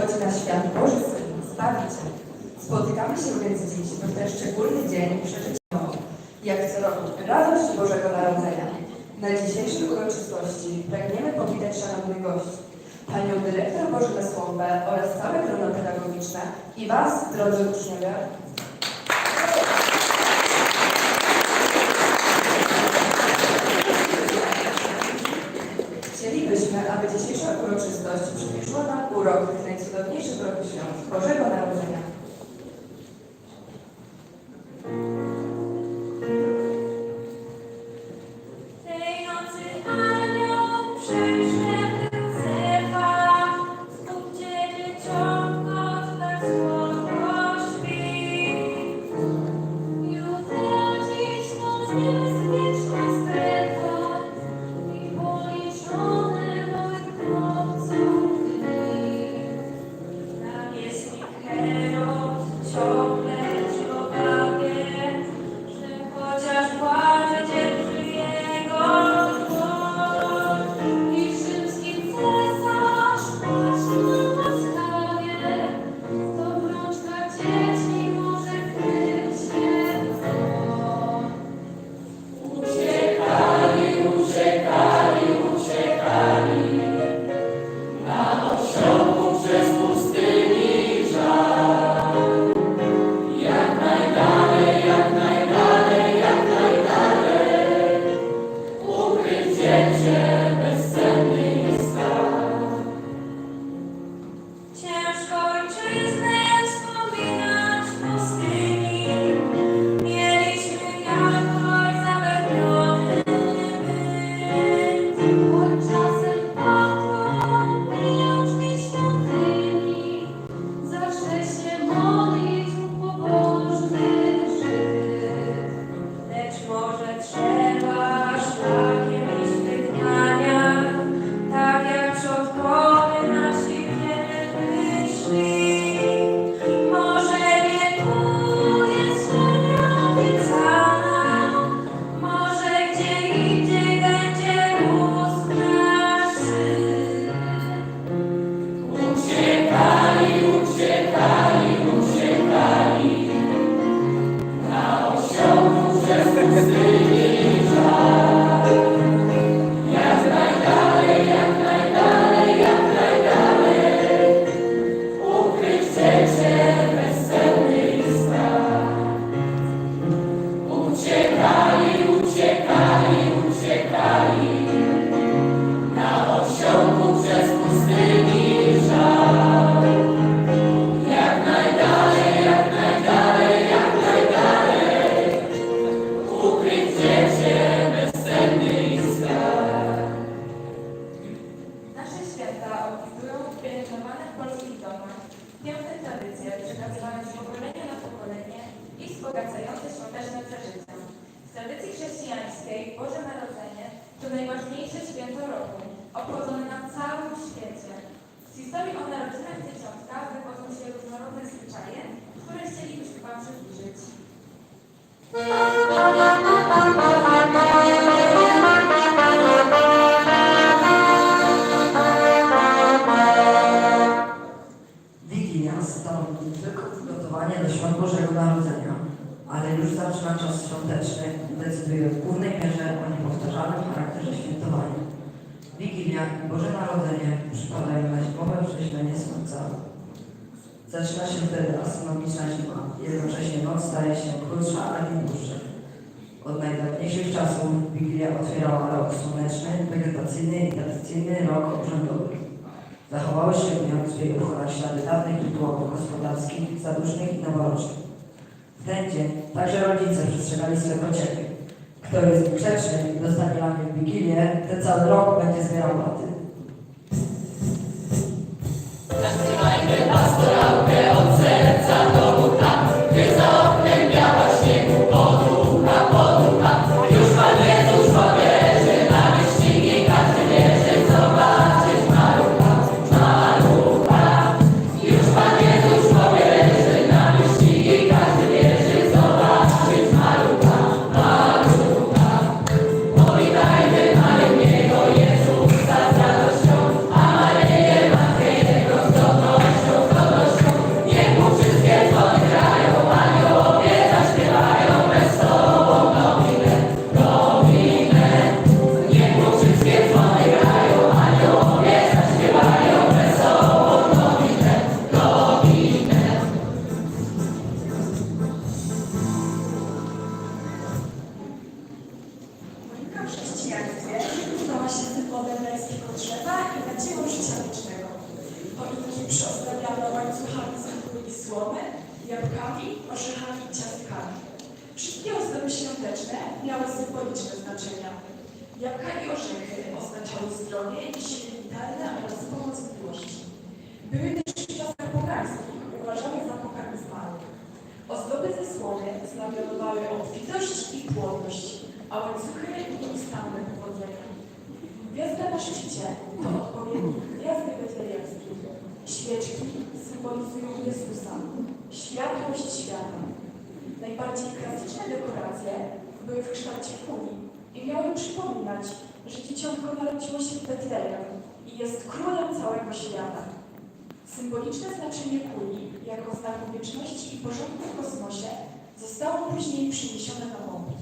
przychodzi na świat Boży Syn, Zbawiciel. Spotykamy się więc dziś, bo ten szczególny dzień przeżyć jak co roku, radość Bożego Narodzenia. Na dzisiejszej uroczystości pragniemy powitać szanownych gości, panią dyrektor Bożynę Słąbę oraz całe grono pedagogiczne i Was, drodzy uczniowie, Boże Narodzenie przypadają naśbowe prześlenie Słońca. Zaczyna się wtedy astronomiczna zima. Jednocześnie noc staje się krótsza, a nie dłuższa. Od najdawniejszych czasów Wigilia otwierała rok słoneczny, wegetacyjny i tradycyjny rok obrzędowy. Zachowały się w Niemczech uchylać ślady dawnych rytuałów gospodarskich, zadusznych i noworocznych. W ten dzień także rodzice przestrzegali swego ciebie. Kto jest grzeczny i dostanie lamię w Wigilię, ten cały rok będzie zbierał baty. Thank you. norymberskiego drzewa i na życia wiecznego. Choinki przyozdabiano łańcuchami z i słomy, jabłkami, orzechami i ciastkami. Wszystkie ozdoby świąteczne miały symboliczne znaczenia. Jabłka i orzechy oznaczały zdrowie i siły witalne oraz pomoc w miłości. Były też w czasach pogańskich uważane za pokany zmarłych. Ozdoby ze słomy znamionowały obfitość i płodność, a łańcuchy nieustanny Gwiazda na szczycie to odpowiednik gwiazdy betlejemskiej. Świeczki symbolizują Jezusa, światłość świata. Najbardziej klasyczne dekoracje były w kształcie kuli i miały przypominać, że dzieciątko narodziło się w Betlejem i jest królem całego świata. Symboliczne znaczenie kuli jako znaku wieczności i porządku w kosmosie zostało później przeniesione na bombę.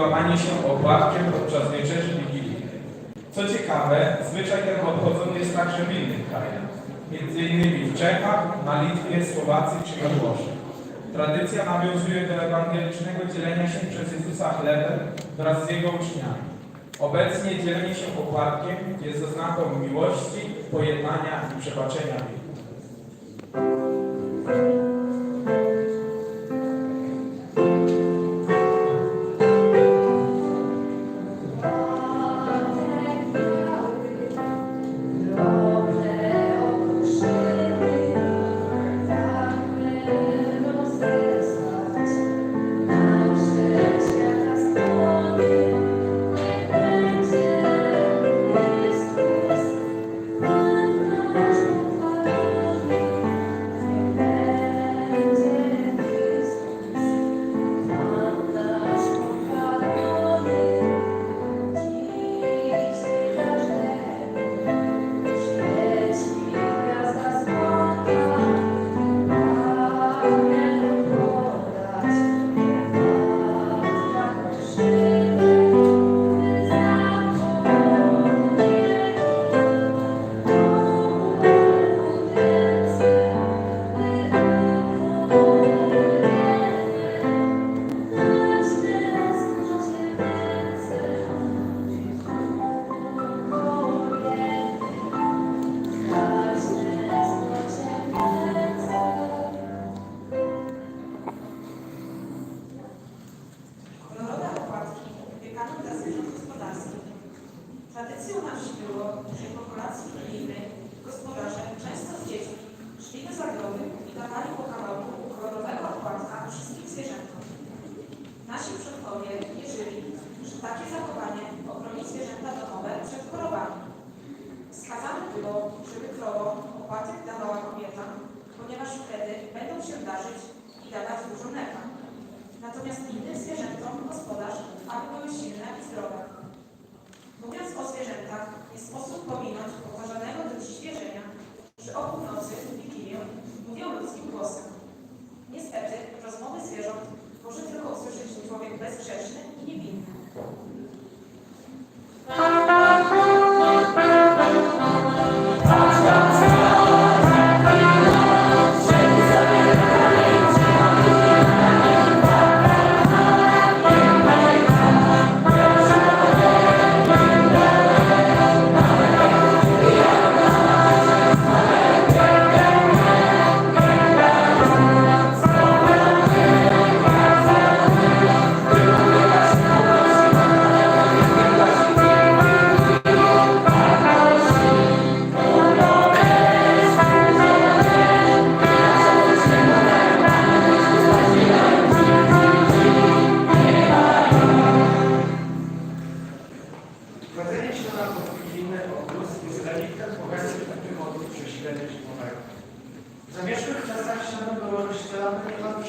Łamanie się opłatkiem podczas wieczerzy wigilijnej. Co ciekawe, zwyczaj ten obchodzony jest także w innych krajach, innymi w Czechach, na Litwie, Słowacji czy we Włoszech. Tradycja nawiązuje do ewangelicznego dzielenia się przez Jezusa chlebem wraz z Jego uczniami. Obecnie dzielenie się opłatkiem jest oznaką miłości, pojednania i przebaczenia win.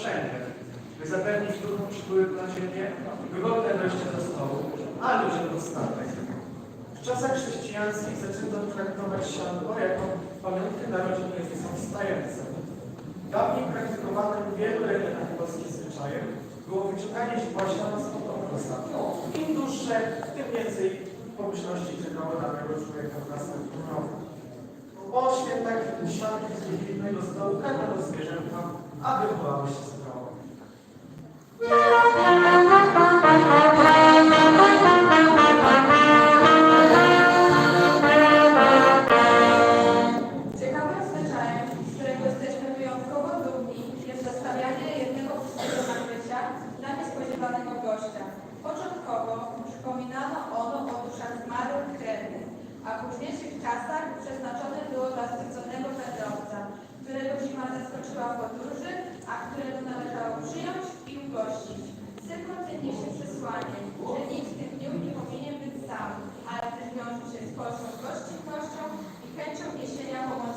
Wszędzie, by zapewnić duchom przypływ na ziemię, wygodne dojście do stołu, a ludziom dostatek. W czasach chrześcijańskich zaczęto traktować sianko jako pamiątkę narodzin Jezusa wstającym. Dawniej praktykowanym w wielu rejonach polskich zwyczajem było wyciąganie źwoździa na spod okrusa. Im dłuższe, tym więcej pomyślności czekało danego człowieka w następnym roku. Po świętach świątki z wigilijnego stołu każdego zwierzęta, aby chowało się a późniejszych czasach przeznaczone było dla którego zima zaskoczyła podróży, a którego należało przyjąć i ugościć. Tym najcenniejsze przesłanie, że nikt w tym dniu nie powinien być sam, ale też wiąże się z polską gościnnością i chęcią niesienia pomocy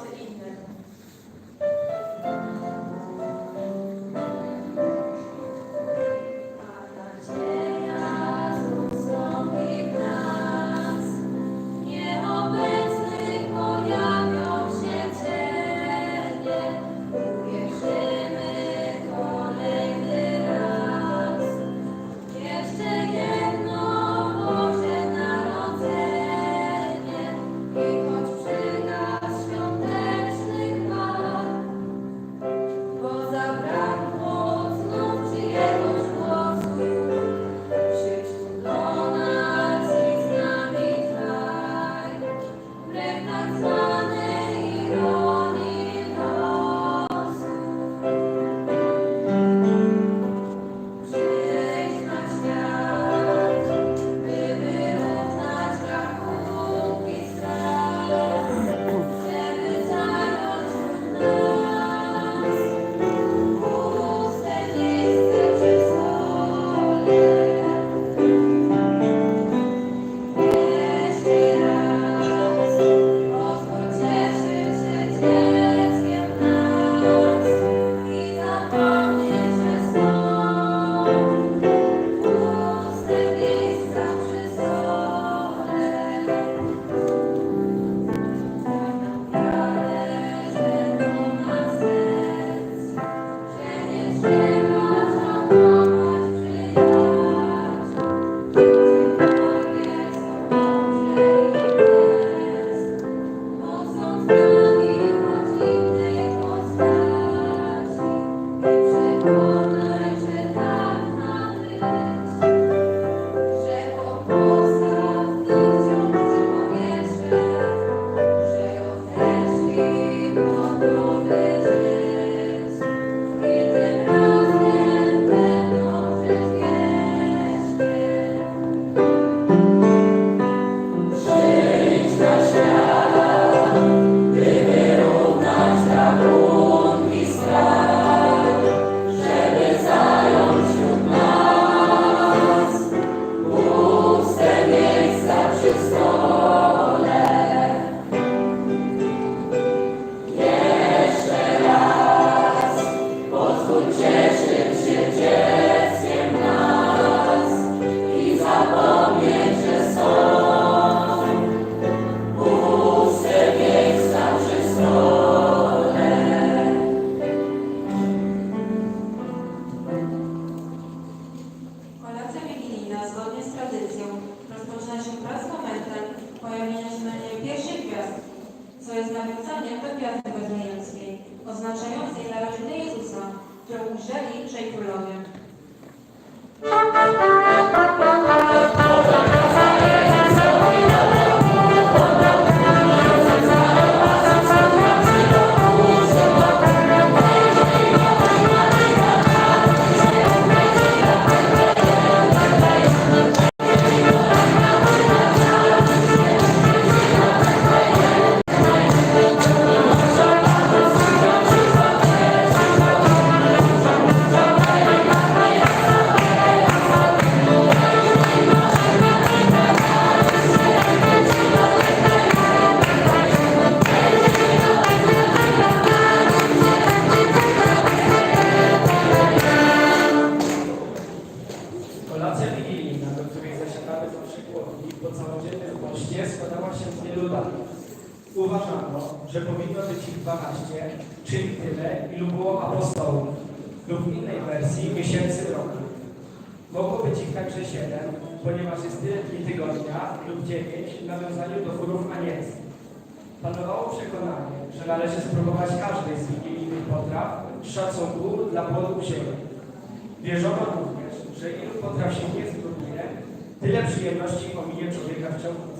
lub w innej wersji miesięcy w roku. Mogło być ich także 7, ponieważ jest tyle dni tygodnia lub 9 w nawiązaniu do chórów anielskich. Panowało przekonanie, że należy spróbować każdej z wigilijnych potraw z szacunku dla płodów ziemi. Wierzono również, że ilu potraw się nie zbruduje, tyle przyjemności ominie człowieka w ciągu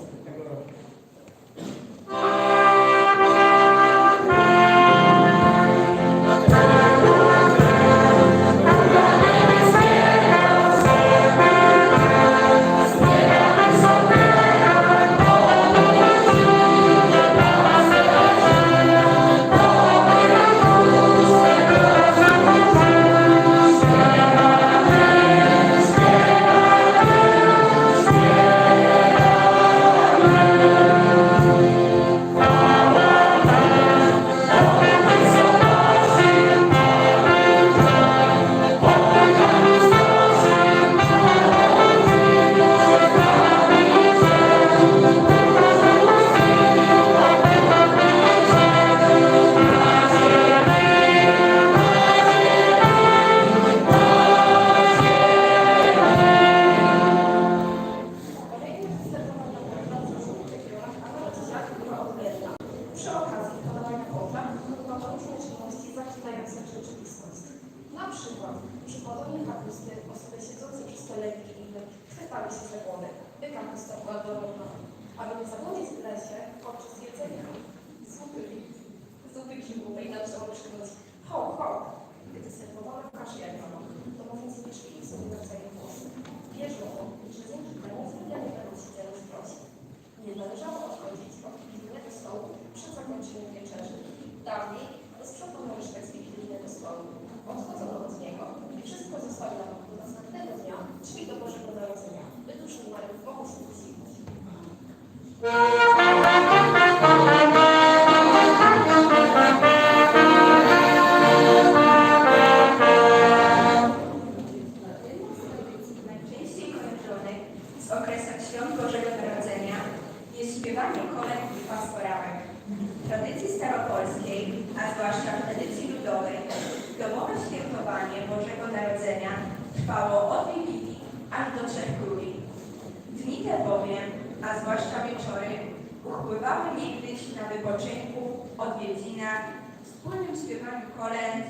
śpiewaniu kolęd,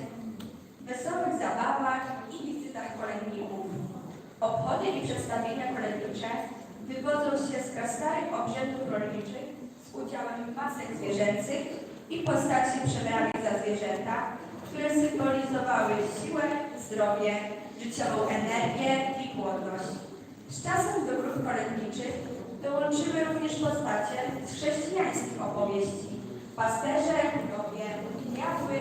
wesołych zabawach i wizytach kolędników. Obchody i przedstawienia kolędnicze wywodzą się z prastarych obrzędów rolniczych z udziałem masek zwierzęcych i postaci przebranych za zwierzęta, które symbolizowały siłę, zdrowie, życiową energię i płodność. Z czasem do grup kolędniczych dołączyły również postacie z chrześcijańskich opowieści. Pasterze, królowie, diabły,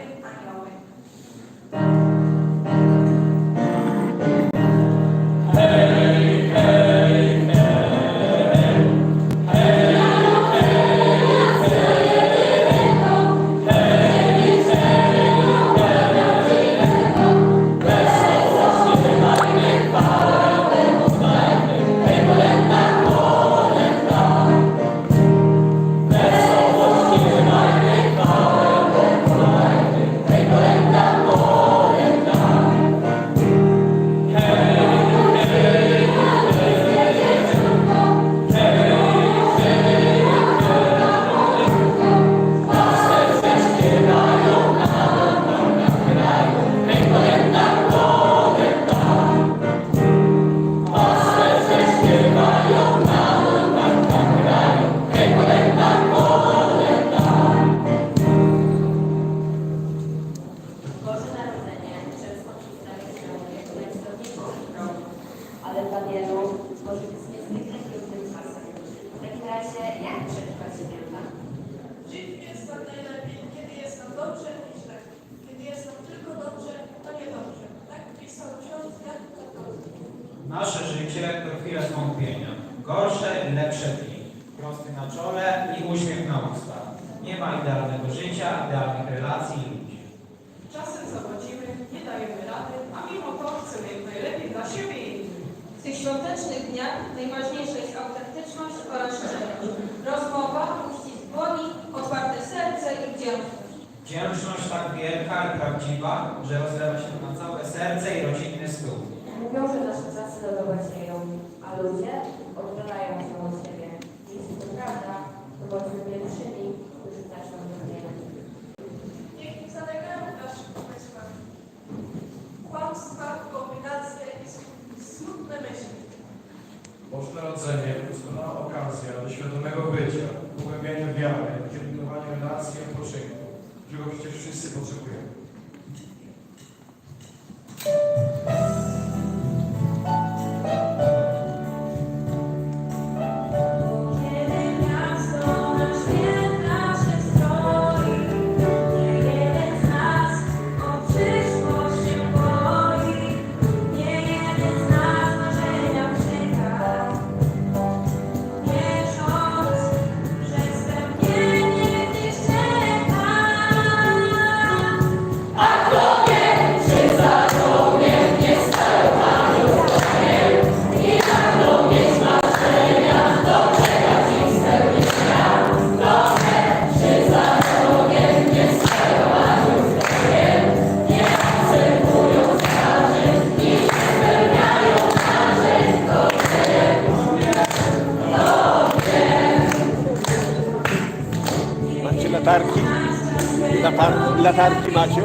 wątpienia. Gorsze i lepsze dni. Prosty na czole i uśmiech na ustach. Nie ma idealnego życia, idealnych relacji i ludzi. Czasem zawodzimy, nie dajemy rady, a mimo to chcemy jak najlepiej dla siebie i innych. W tych świątecznych dniach najważniejsza jest autentyczność oraz szczerość. Rozmowa, uścisk dłoni, otwarte serce i wdzięczność. Wdzięczność tak wielka i prawdziwa, że rozlewa się na całe serce i rodzinny stół. Mówią, że nasze czasy dogodzieją, a ludzie oddalają się od siebie. Jeśli to prawda, to bądźmy pierwszymi, którzy zaczną zmieniać. Niech nie zalegają w naszych pomysłach. Kłamstwa, kombinacje i smutne myśli. Boże Narodzenie to doskonała okazja do świadomego bycia, pogłębiania wiary, pielęgnowania لا تاركي لا تاركي ماشي